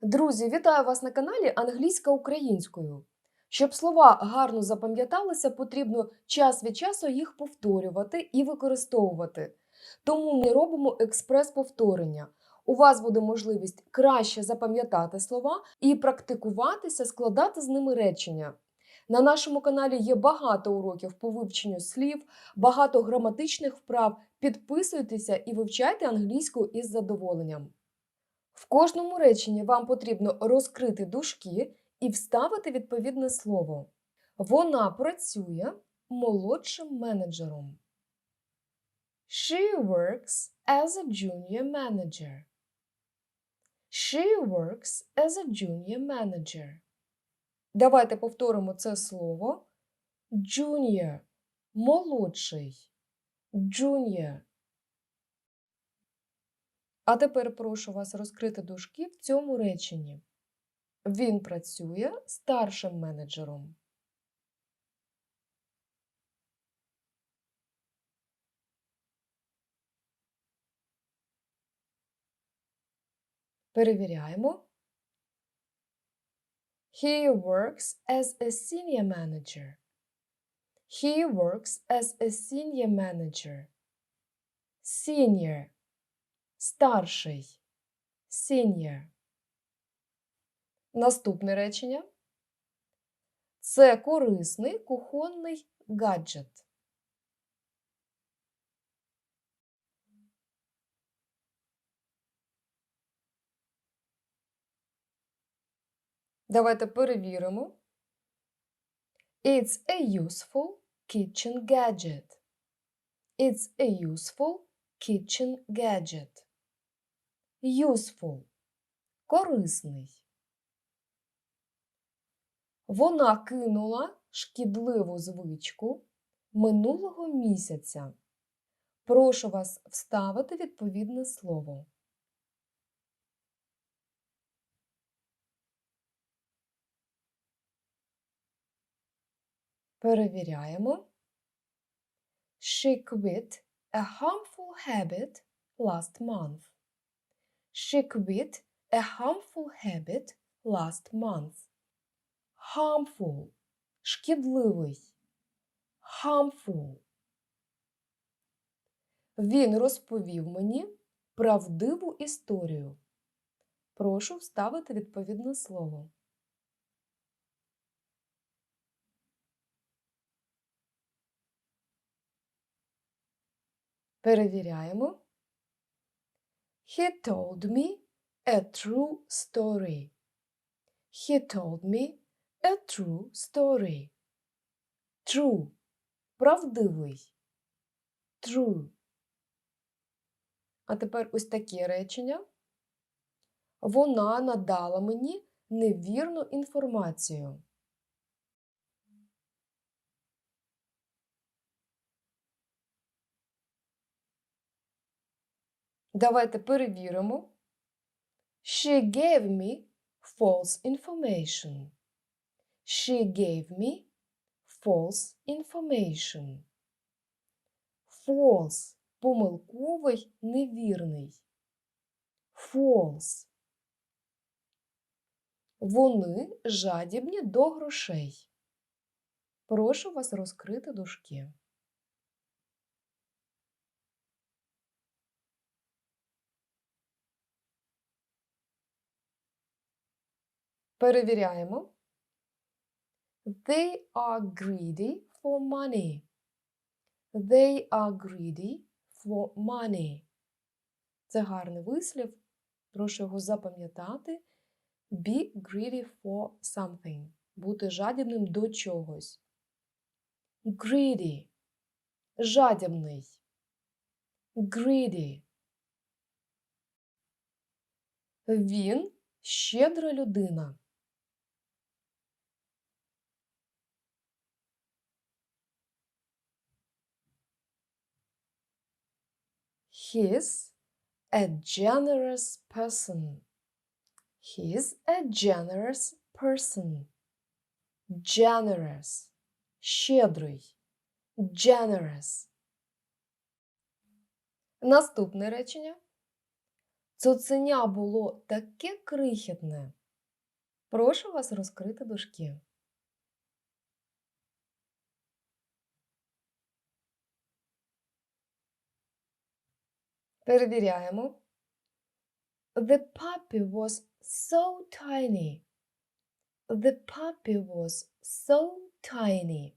Друзі, вітаю вас на каналі Англійська українською. Щоб слова гарно запам'яталися, потрібно час від часу їх повторювати і використовувати. Тому ми робимо експрес-повторення. У вас буде можливість краще запам'ятати слова і практикуватися, складати з ними речення. На нашому каналі є багато уроків по вивченню слів, багато граматичних вправ. Підписуйтеся і вивчайте англійську із задоволенням. В кожному реченні вам потрібно розкрити дужки і вставити відповідне слово. Вона працює молодшим менеджером. She works as a junior manager. She works as a junior manager. Давайте повторимо це слово. Junior – молодший. Junior. А тепер прошу вас розкрити дужки в цьому реченні. Він працює старшим менеджером. Перевіряємо. He works as a senior manager. He works as a senior manager. Senior старший. Senior. Наступне речення. Це корисний кухонний гаджет. Давайте перевіримо. It's a useful kitchen gadget. It's a useful kitchen gadget. Useful – корисний. Вона кинула шкідливу звичку минулого місяця. Прошу вас вставити відповідне слово. Перевіряємо. She quit a harmful habit last month. She quit a harmful habit last month. Harmful – шкідливий. Harmful. Він розповів мені правдиву історію. Прошу вставити відповідне слово. Перевіряємо. He told me a true story. He told me a true story. True – правдивий. True. А тепер ось таке речення. Вона надала мені невірну інформацію. Давайте перевіримо. She gave me false information. She gave me false information. False – помилковий, невірний. False. Вони жадібні до грошей. Прошу вас розкрити дужки. Перевіряємо. They are greedy for money. They are greedy for money. Це гарний вислів. Прошу його запам'ятати. Be greedy for something. Бути жадібним до чогось. Greedy. Жадібний. Greedy. Він щедра людина. He's a generous person. He's a generous person. Generous. Щедрий. Generous. Наступне речення. Цуценя було таке крихітне. Прошу вас розкрити дужки. Перевіряємо. The puppy was so tiny. The puppy was so tiny.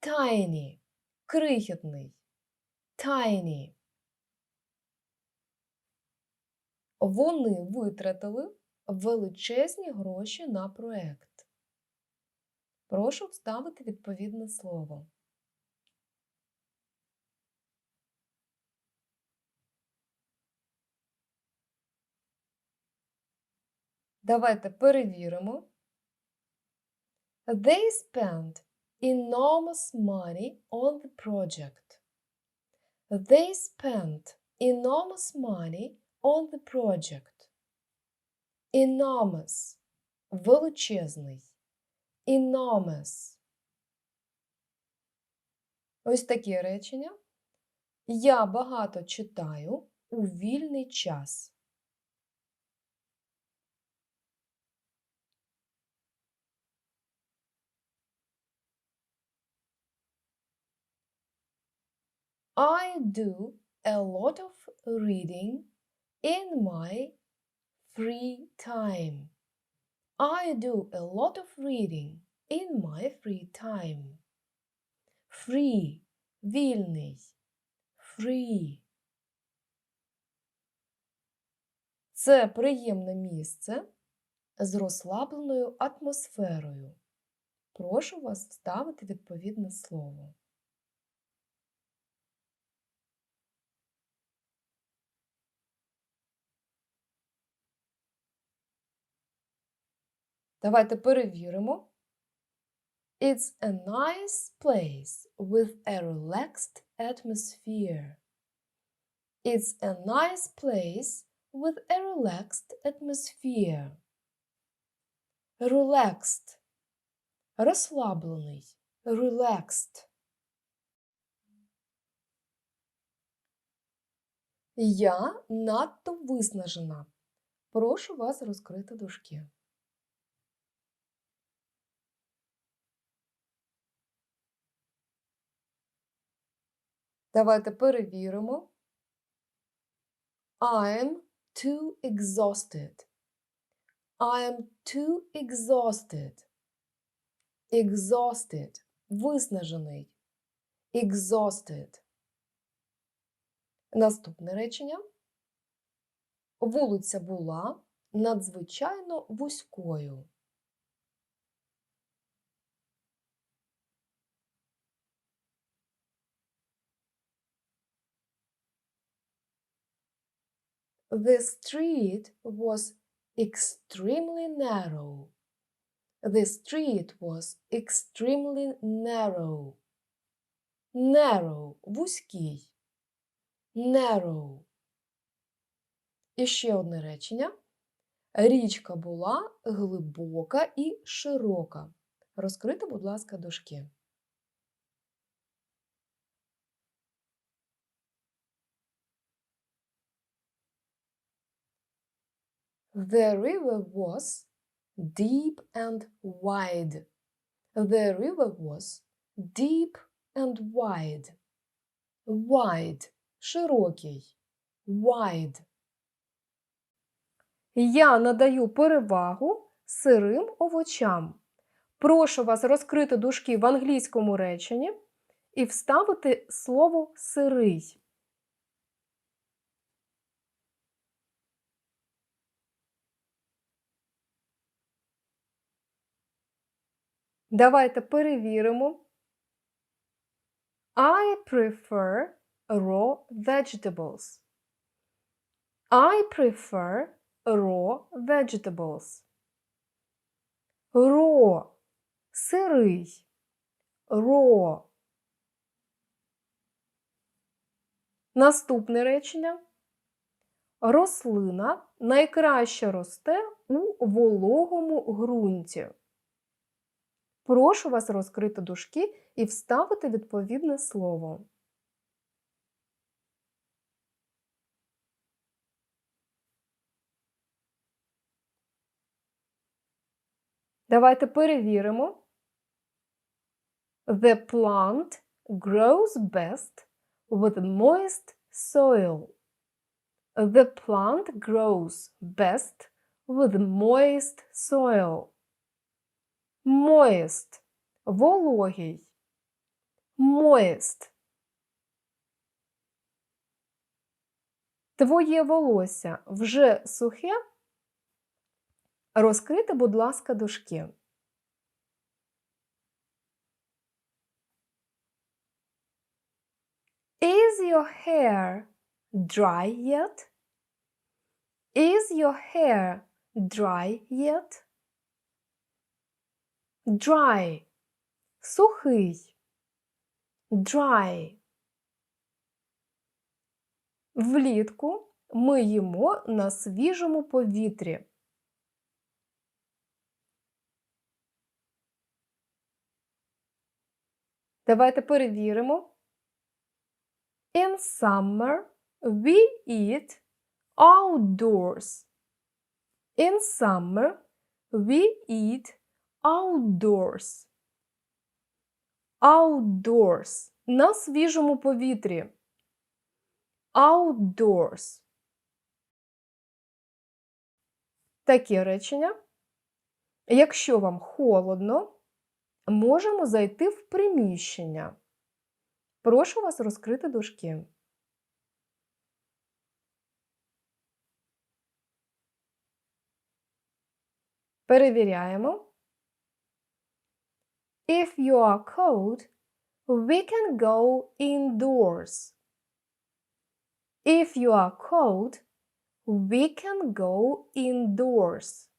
Tiny. Крихітний. Tiny. Вони витратили величезні гроші на проект. Прошу вставити відповідне слово. Давайте перевіримо. They spent enormous money on the project. They spent enormous money on the project. Enormous – величезний. Enormous. Ось такі речення. Я багато читаю у вільний час. I do a lot of reading in my free time. I do a lot of reading in my free time. Free – вільний. Free. Це приємне місце з розслабленою атмосферою. Прошу вас вставити відповідне слово. Давайте перевіримо. It's a nice place with a relaxed atmosphere. It's a nice place with a relaxed atmosphere. Relaxed. Розслаблений. Relaxed. Я надто виснажена. Прошу вас розкрити дужки. Давайте перевіримо. I'm too exhausted. I'm too exhausted. Exhausted. Виснажений. Exhausted. Наступне речення. Вулиця була надзвичайно вузькою. The street was extremely narrow. The street was extremely narrow. Narrow – вузький. Narrow. І ще одне речення. Річка була глибока і широка. Розкрити, будь ласка, дужки. The river was deep and wide. The river was deep and wide. Wide – широкий. Wide. Я надаю перевагу сирим овочам. Прошу вас розкрити дужки в англійському реченні і вставити слово сирий. Давайте перевіримо. I prefer raw vegetables. I prefer raw vegetables. Raw – сирий. Raw. Наступне речення. Рослина найкраще росте у вологому ґрунті. Прошу вас розкрити дужки і вставити відповідне слово. Давайте перевіримо. The plant grows best with moist soil. The plant grows best with moist soil. Moist – вологий. Moist. Твоє волосся вже сухе? Розкрити, будь ласка, дужки. Is your hair dry yet? Is your hair dry yet? Dry. Сухий. Dry. Влітку ми їмо на свіжому повітрі. Давайте перевіримо. In summer we eat outdoors. In summer we eat outdoors. Outdoors. На свіжому повітрі. Outdoors. Таке речення. Якщо вам холодно, можемо зайти в приміщення. Прошу вас розкрити дужки. Перевіряємо. If you are cold, we can go indoors. If you are cold, we can go indoors.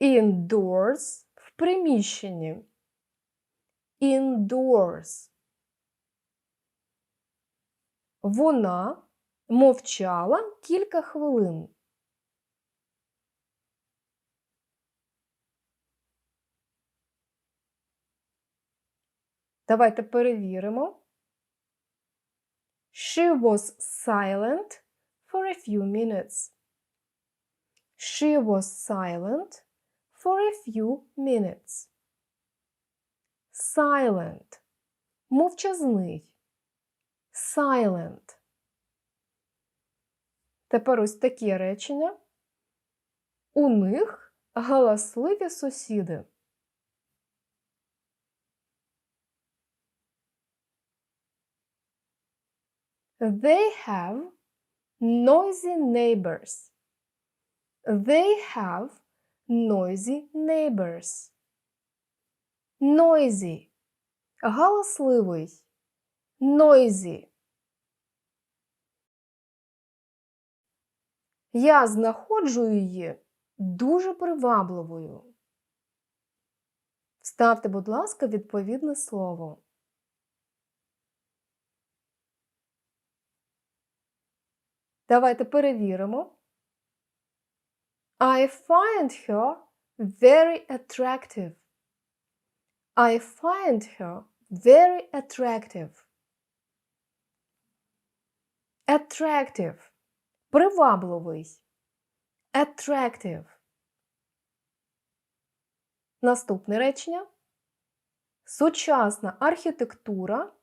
Indoors в приміщенні. Indoors. Вона мовчала кілька хвилин. Давайте перевіримо. She was silent for a few minutes. She was silent for a few minutes. Silent. Мовчазний. Silent. Тепер ось такі речення. У них галасливі сусіди. They have noisy neighbors. They have noisy neighbors. Noisy. Галасливий. Noisy. Я знаходжу її дуже привабливою. Вставте, будь ласка, відповідне слово. Давайте перевіримо. I find her very attractive. I find her very attractive. Attractive. Привабливий. Attractive. Наступне речення. Сучасна архітектура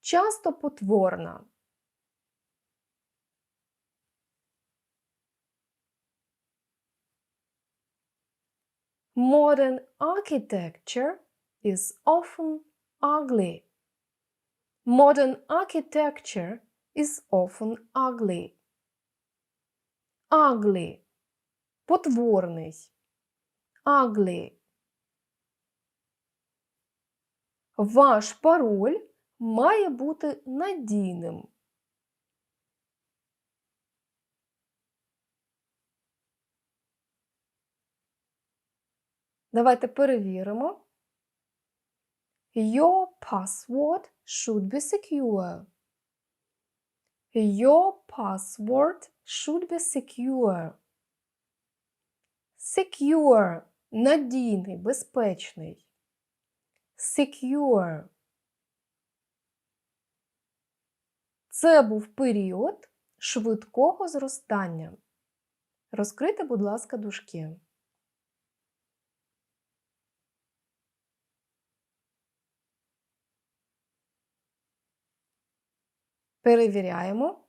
часто потворна. Modern architecture is often ugly. Modern architecture is often ugly. Ugly. Потворний. Ugly. Ваш пароль має бути надійним. Давайте перевіримо. Your password should be secure. Your password should be secure. Secure надійний, безпечний. Secure. Це був період швидкого зростання. Розкрийте, будь ласка, дужки. Перевіряємо.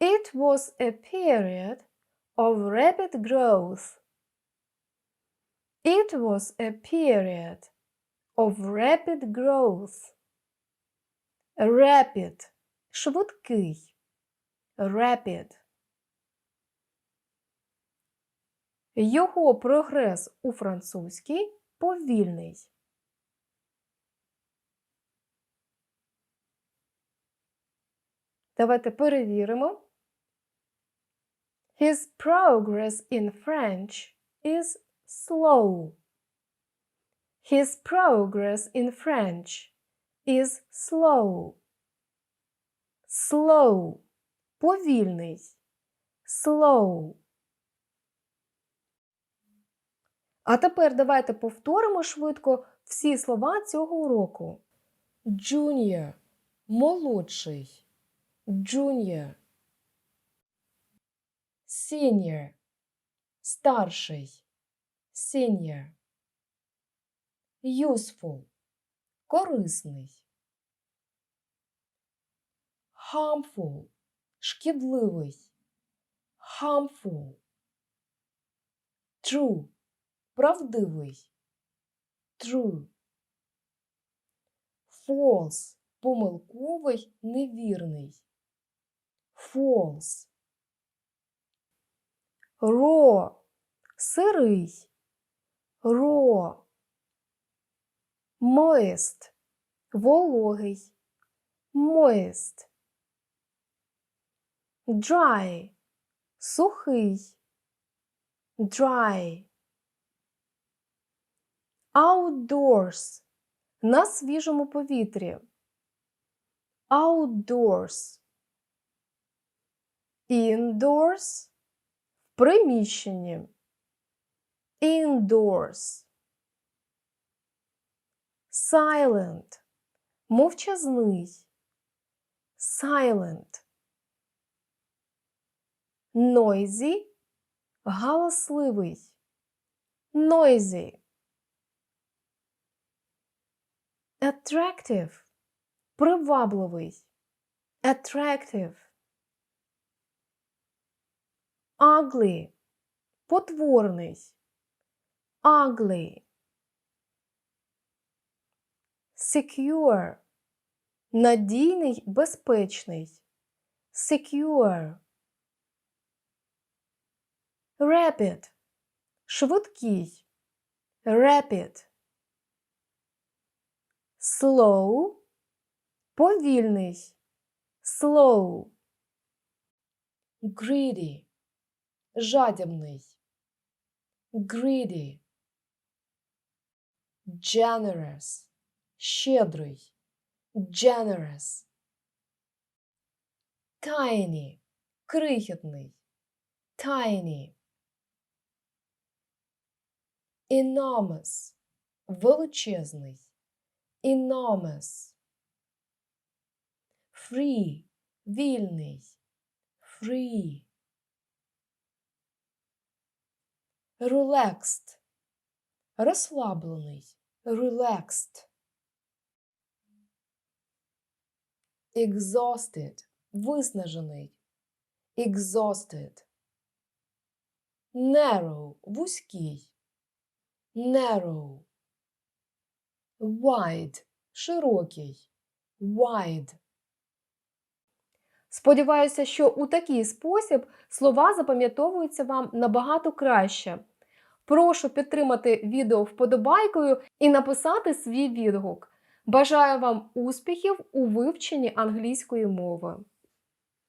It was a period of rapid growth. It was a period of rapid growth. Rapid – швидкий. Rapid. Його прогрес у французькій повільний. Давайте перевіримо. His progress in French is slow. His progress in French is slow. Slow. Повільний. Slow. А тепер давайте повторимо швидко всі слова цього уроку. Junior – молодший. Junior. Senior – старший. Senior. Useful – корисний. Harmful – шкідливий. Harmful. True – правдивий. True. False – помилковий, невірний. False. Raw – сирий. Raw. Moist – вологий. Moist. Dry – сухий. Dry. Outdoors – на свіжому повітрі. Outdoors. Indoors – в приміщенні. Indoors. Silent – мовчазний. Silent. Noisy – галасливий. Noisy. Attractive – привабливий. Attractive. Ugly – потворний. Ugly. Secure – надійний, безпечний. Secure. Rapid – швидкий. Rapid. Slow – повільний. Slow. Greedy – жадібний. Greedy. Generous – щедрий. Generous. Tiny – крихітний. Tiny. Enormous – величезний. Enormous. Free – вільний. Free. Relaxed – розслаблений. Relaxed. Exhausted – виснажений. Exhausted. Narrow – вузький. Narrow. Wide – широкий. Wide. Сподіваюся, що у такий спосіб слова запам'ятовуються вам набагато краще. Прошу підтримати відео вподобайкою і написати свій відгук. Бажаю вам успіхів у вивченні англійської мови.